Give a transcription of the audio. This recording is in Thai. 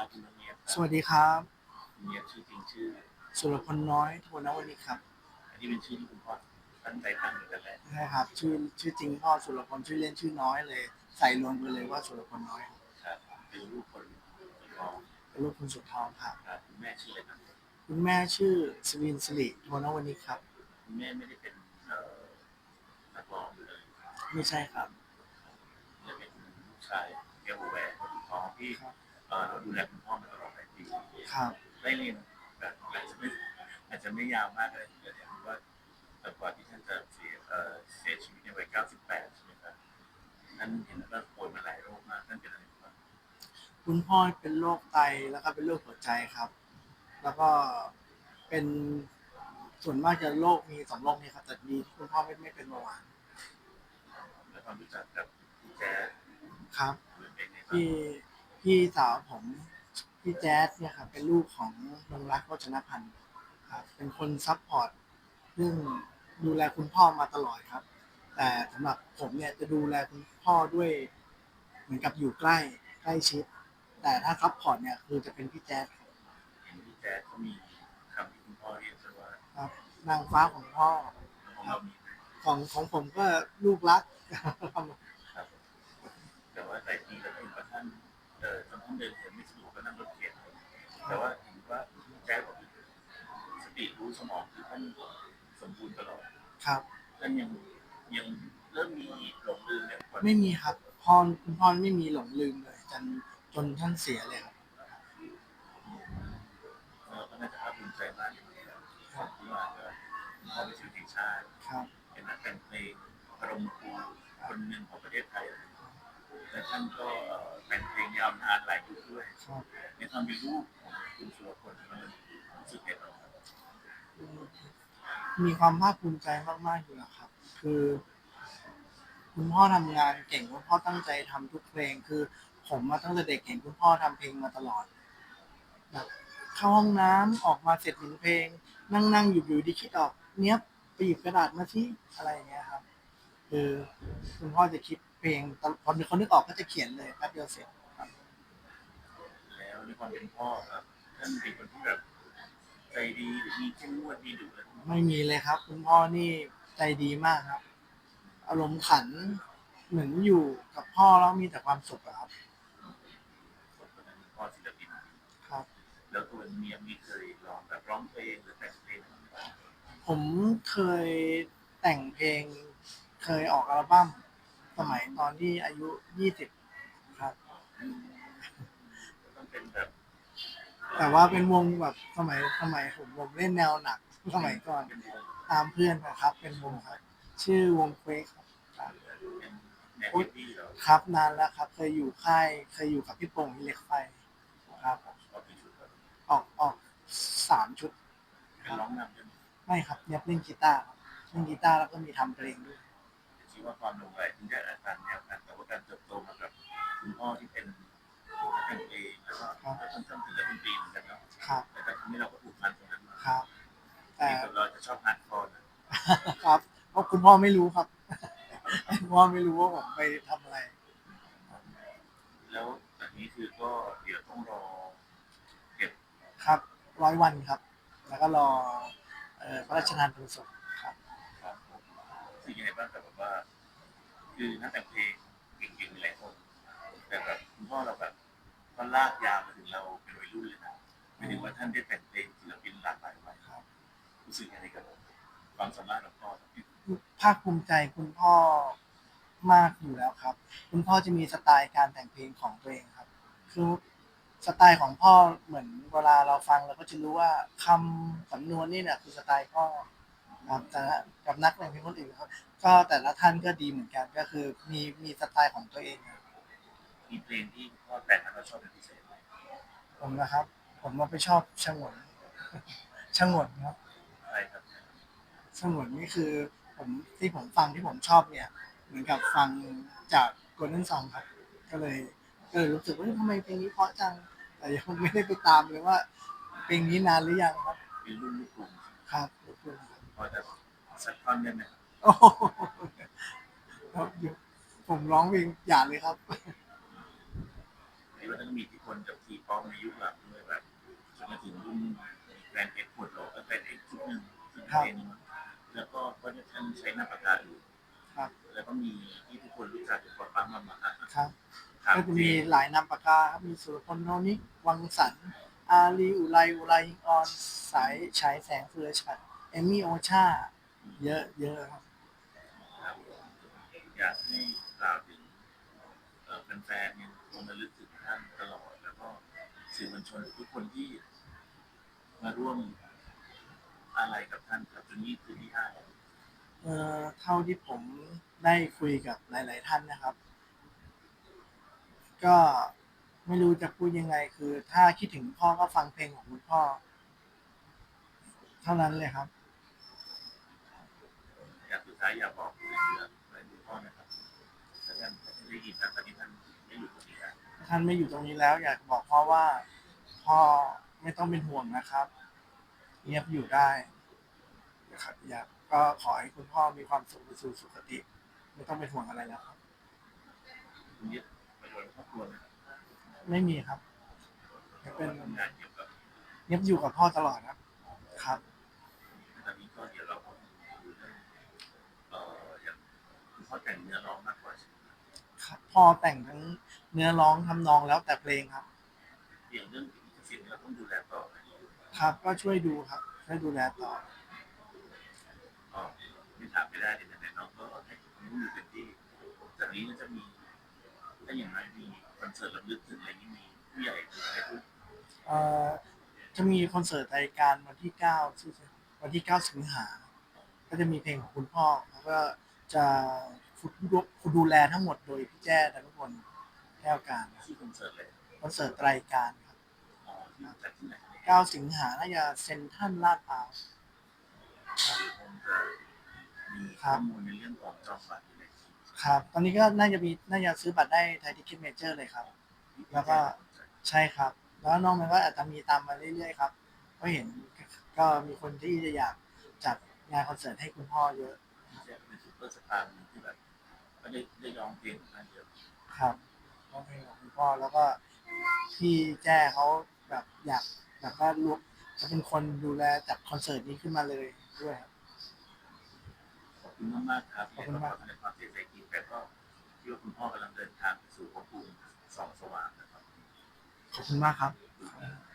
ครับคุณน้องเนียบสวัสดีครับคุณเนียบชื่อจริงชื่อสุรพลน้อยโทนวนิกครับอันนี้เป็นชื่อที่คุณพ่อตั้งใจตั้งอยู่แต่แรกใช่ครับ ชื่อชื่อจริงพ่อสุรพลชื่อเล่นชื่อน้อยเลย ใส่รวมกันเลยว่าสุรพลน้อยครับครับเป็นลูกคนคนรองเป็นลูกคุณสุดทองครับครับคุณแม่ชื่ออะไรครับคุณแม่ชื่อสวินสิริโทนวนิกครับคุณแม่ไม่ได้เป็นเอ่อนักร้องอยู่เลยไม่ใช่ครับจะเป็นลูกชายแก้วแหวนคนท้องที่ครับ เอ่อเราดูแลคุณพ่อมาตลอดหลายปีครับได้เรียนแบบอาจจะไม่อาจจะไม่ยาวมากเลยแต่เห็นว่าแต่กว่าที่ท่านจะเสียเอ่อเสียชีวิตในวัย98ใช่ไหมครับท่านเห็นว่าป่วยมาหลายโรคมากท่านเป็นอะไรบ้างคุณพ่อเป็นโรคไตแล้วก็เป็นโรคหัวใจครับ แล้วก็เป็นส่วนมากจะโรคมีสองโรคนี้ครับแต่ดีที่คุณพ่อไม่ไม่เป็นเบาหวานแล้วความรู้จักกับพี่แจ๊สครับหรือเป็นไงบ้างพี่ พี่สาวผมพี่แจ๊สเนี่ยครับเป็นลูกของนงรักวัชนพันธ์ครับเป็นคนซัพพอร์ตเรื่องดูแลคุณพ่อมาตลอดครับ แต่สำหรับผมเนี่ยจะดูแลคุณพ่อด้วยเหมือนกับอยู่ใกล้ใกล้ชิด แต่ถ้าซัพพอร์ตเนี่ยคือจะเป็นพี่แจ๊สครับเห็นพี่แจ๊สเขามีคำที่คุณพ่อเรียกกันว่าครับ นางฟ้าของพ่อของเรามีของของผมก็ลูกรักครับ แต่ว่าแต่ที เดินเหินไม่สะดวกก็นั่งรถเข็นแต่ว่าเห็นว่าพี่แจ๊สบอกสติรู้สมองคือท่านสมบูรณ์ตลอดครับ ท่านยังยังเริ่มมีหลงลืมเนี่ยก่อนไม่มีครับพ่อคุณพ่อไม่มีหลงลืมเลยจนจนท่านเสียเลยครับเราก็น่าจะภาคภูมิใจมากเลยนะครับที่ว่าเออคุณพ่อเป็นศิลปินชาติครับ เป็นนักแต่งเพลงอารมณ์ครูคนหนึ่งของประเทศไทยเลยและท่านก็เอ่อแต่งเพลง ยาวนานหลายยุคด้วยในความเป็นลูกของคุณสุรพลมันรู้สึกไงบ้างครับมีความภาคภูมิใจมากๆอยู่แล้วครับ คือ คุณพ่อทำงานเก่งคุณพ่อตั้งใจทำทุกเพลง คือ ผมมาตั้งแต่เด็กเห็นคุณพ่อทำเพลงมาตลอดแบบเข้าห้องน้ำออกมาเสร็จหนึ่งเพลง นั่งนั่งอยู่อยู่ดีคิดออกเนี้ยบไปหยิบกระดาษมาที่อะไรอย่างเงี้ยครับ คือคุณพ่อจะคิดเพลงตอนพอเขานึกออกก็จะเขียนเลยแป๊บเดียวเสร็จ แล้วในความเป็นพ่อครับท่านเป็นคนที่แบบใจดีหรือมีเข้มงวดมีดุอะไรไหมไม่มีเลยครับ คุณพ่อนี่ใจดีมากครับ อารมณ์ขันเหมือนอยู่กับพ่อแล้วมีแต่ความสุขอะครับคนคนนั้นเป็นพ่อศิลปินครับ แล้วตัวเมียมีเคยลองแบบร้องเพลงหรือแต่งเพลงอะไรบ้างผมเคยแต่งเพลง เคยออกอัลบั้มสมัยตอนที่อายุยี่สิบครับต้อง เป็นแบบแต่ว่าเป็นวงแบบสมัยสมัยผมผมเล่นแนวหนักสมัยก่อนเป็นวงตามเพื่อนนะครับ เป็นวงครับ ชื่อวงเควกครับครับเป็นแนวฮิปปี้เหรอครับนานแล้วครับ เคยอยู่ค่ายเคยอยู่กับพี่โป่งฮิเล็กไฟครับชอบที่สุดแบบออกออกสามชุดเป็นร้องนำด้วยไม่ครับเนี่ยเล่นกีตาร์ครับเล่นกีตาร์แล้วก็มีทำเพลงด้วย คิดว่าความลงไหลถึงจะอาจารย์แนวกันแต่ว่าการเติบโตมากับ คุณพ่อไม่รู้ครับ คุณพ่อไม่รู้ว่าผมไปทำอะไร แล้วแบบนี้คือก็เดี๋ยวต้องรอเก็บครับร้อยวันครับ แล้วก็รอเอ่อพระราชทานเพลิงศพครับ ครับสิ่งยังไงบ้างแต่แบบว่า คือนักแต่งเพลง ภาคภูมิใจคุณพ่อมากอยู่แล้วครับ คุณพ่อจะมีสไตล์การแต่งเพลงของตัวเองครับ คือสไตล์ของพ่อเหมือนเวลาเราฟังเราก็จะรู้ว่าคำสำนวนนี่เนี่ยคือสไตล์พ่อครับแต่กับนักแต่งเพลงคนอื่นครับ ก็แต่ละท่านก็ดีเหมือนกันก็คือมีมีสไตล์ของตัวเองครับ มีเพลงที่พ่อแต่งแล้วเราชอบเป็นพิเศษไหมผมนะครับ ผมมาไปชอบชงน ชงนครับใช่ครับชงนนี่คือ มที่ผมฟังที่ผมชอบเนี่ย เหมือนกับฟังจากโกลเด้นซองครับ ก็เลยก็เลยรู้สึกว่าทำไมเพลงนี้เพราะจังแต่ยังไม่ได้ไปตามเลยว่าเพลงนี้นานหรือยังครับเป็นรุ่นลูกกรุงครับลูกกรุงพอจะสักท่อนได้ไหมโอ้โหครับผมร้องเพลงอย่าเลยครับว่าต้องมีที่คนจากทีป๊อปในยุคหลังด้วยแบบจนมาถึงรุ่นแฟนเอ็กซ์ปวดโลก็แกรนเอ็กซ์ชุดหนึ่งที่เป็น แล้วก็ก็จะท่านใช้นาปากกาดูคแล้วก็มีที่ทุกคนรู้จักคือปอปั๊มมามาครับก็จะมีหลายนามปากกาครับมีสุรพลโนนิกวังสรรอาลีอุไรอุไรฮิงออนสายฉายแสงสุรชัดเอมมี่โอชาเยอะเยอะครับ อยากให้กล่าวถึงเอ่แฟนๆเนี่ยคงระลึกถึงท่านตลอด แล้วก็สื่อมวลชนทุกคนที่มาร่วม อะไรกับท่านครับจนนี้คือที่ห้าแล้วเอ่อเท่าที่ผมได้คุยกับหลาย ๆ ท่านนะครับ ก็ไม่รู้จะพูดยังไง คือ ถ้าคิดถึงพ่อก็ฟังเพลงของคุณพ่อ เท่านั้นเลยครับ อยากสุดท้ายอยากบอกเรื่องอะไรคุณพ่อนะครับถ้าท่านได้ยินนะตอนนี้ท่านไม่อยู่ตรงนี้แล้วท่านไม่อยู่ตรงนี้แล้ว อยากบอกพ่อว่า พ่อไม่ต้องเป็นห่วงนะครับเงียบอยู่ได้นะครับอยากก็ขอให้คุณพ่อมีความสุขไปสู่สุคติ ไม่ต้องเป็นห่วงอะไรแล้วครับ คุณยึดไปโดยครอบครัวนะครับไม่มีครับยังเป็นทำงานเกี่ยวกับเงียบอยู่กับพ่อตลอดครับ ครับ ตอนนี้ก็เดี๋ยวเราก็ดูเรื่องเอ่ออย่างคุณพ่อแต่งเนื้อร้องมากกว่าใช่ไหมครับครับพ่อแต่งทั้งเนื้อร้องทำนองแล้วแต่เพลงครับอย่างเรื่องลิขสิทธิ์เราต้องดูแลต่ออันนี้ ครับ ก็ช่วยดูครับช่วยดูแลต่อ ก็ไม่ถามไม่ได้เลยแต่น้องก็ให้ความร่วมมือเต็มที่จากนี้ก็จะมีถ้าอย่างไรมีคอนเสิร์ตรำลึกถึงอะไรนี้มีผู้ใหญ่หรืออะไรพูดเอ่อจะมีคอนเสิร์ตรายการวันที่เก้าวันที่เก้าสิงหา ก็จะมีเพลงของคุณพ่อ แล้วก็จะดูแลทั้งหมดโดยพี่แจ้ดนุพลแก้วการครับชื่อคอนเสิร์ตเลยคอนเสิร์ตรายการครับ อ๋อที่จัดที่ไหน เก้าสิงหาน่าจะเซ็นทรัลลาดพร้าวคงจะมีข้อมูลในเรื่องของจองบัตรอยู่ในที่ครับ ตอนนี้ก็น่าจะมีน่าจะซื้อบัตรได้ไทยทิเก็ตเมเจอร์เลยครับแล้วก็ ใช่ครับ แล้วน้องมันก็อาจจะมีตามมาเรื่อยๆครับก็เห็นก็มีคนที่จะอยากจัดงานคอนเสิร์ตให้คุณพ่อเยอะที่จะเป็นซุปเปอร์สตาร์ที่แบบไม่ได้ได้ร้องเพลงของท่านเยอะครับร้องเพลงของคุณพ่อแล้วก็พี่แจ้เขาแบบอยาก แบบว่ารวมจะเป็นคนดูแลจัดคอนเสิร์ตนี้ขึ้นมาเลยด้วยครับ ขอบคุณมากๆครับขอบคุณมาก ในความเสียใจจริงแต่ก็คิดว่าคุณพ่อกำลังเดินทางไปสู่ภพภูมิสองสว่างนะครับ ขอบคุณมากครับ ขอบคุณครับ